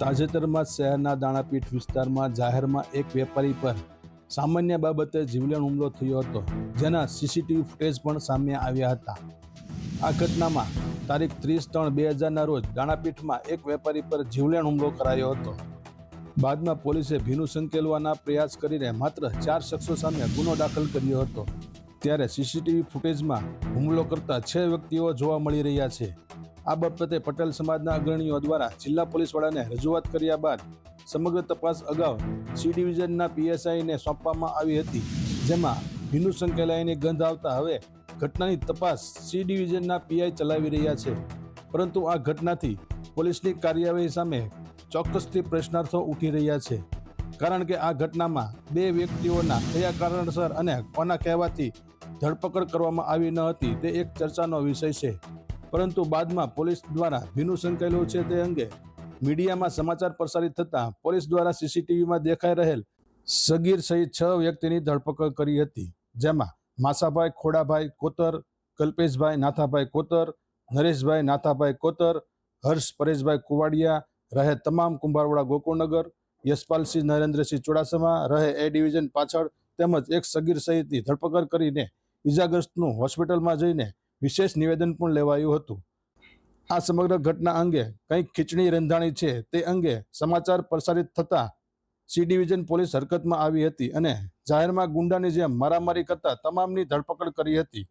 તાજેતરમાં શહેરના દાણાપીઠ વિસ્તારમાં જાહેરમાં એક વેપારી પર સામાન્ય બાબતે જીવલેણ હુમલો થયો હતો, જેના સીસીટીવી ફૂટેજ પણ સામે આવ્યા હતા. આ ઘટનામાં તારીખ ત્રીસ ત્રણ બે હજારના રોજ દાણાપીઠમાં એક વેપારી પર જીવલેણ હુમલો કરાયો હતો. બાદમાં પોલીસે ભીનું સંકેલવાના પ્રયાસ કરીને માત્ર ચાર શખ્સો સામે ગુનો દાખલ કર્યો હતો. ત્યારે સીસીટીવી ફૂટેજમાં હુમલો કરતા છ વ્યક્તિઓ જોવા મળી રહ્યા છે. આ બાબતે પટેલ સમાજના અગ્રણીઓ દ્વારા જિલ્લા પોલીસ વડાને રજૂઆત કર્યા બાદ સમગ્ર તપાસ અગાઉ સી ડિવિઝનના પીએસઆઈને સોંપવામાં આવી હતી. જેમાં ભીનું સંકેલાઈની ગંધ આવતા હવે ઘટનાની તપાસ સી ડિવિઝનના પીઆઈ ચલાવી રહ્યા છે. પરંતુ આ ઘટનાથી પોલીસની કાર્યવાહી સામે ચોક્કસથી પ્રશ્નાર્થો ઉઠી રહ્યા છે. કારણ કે આ ઘટનામાં બે વ્યક્તિઓના કયા કારણસર અને કોના કહેવાથી ધરપકડ કરવામાં આવી ન હતી તે એક ચર્ચાનો વિષય છે. પરંતુ બાદમાં પોલીસ દ્વારા ભીનું સંકેલું છે તે અંગે મીડિયામાં સમાચાર પ્રસારિત થતાં પોલીસ દ્વારા સીસીટીવીમાં દેખાઈ રહેલ સગીર સહિત છ વ્યક્તિની ધરપકડ કરી હતી, જેમાં માસાભાઈ ખોડાભાઈ કોતર, કલ્પેશભાઈ નાથાભાઈ કોતર, નરેશભાઈ નાથાભાઈ કોતર, હર્ષ પરેશભાઈ કુવાડિયા રહે તમામ કુંભારવાડા ગોકુળનગર, યશપાલસિંહ નરેન્દ્રસિંહ ચુડાસમા રહે એ ડિવિઝન પાછળ તેમજ એક સગીર સહિતની ધરપકડ કરીને ઇજાગ્રસ્તનું હોસ્પિટલમાં જઈને વિશેષ નિવેદન પણ લેવાયું હતું. આ સમગ્ર ઘટના અંગે કંઈક ખીચડી રંધાણી છે તે અંગે સમાચાર પ્રસારિત થતાં સી ડિવિઝન પોલીસ હરકતમાં આવી હતી અને જાહેરમાં ગુંડાની જેમ મારામારી કરતા તમામની ધરપકડ કરી હતી.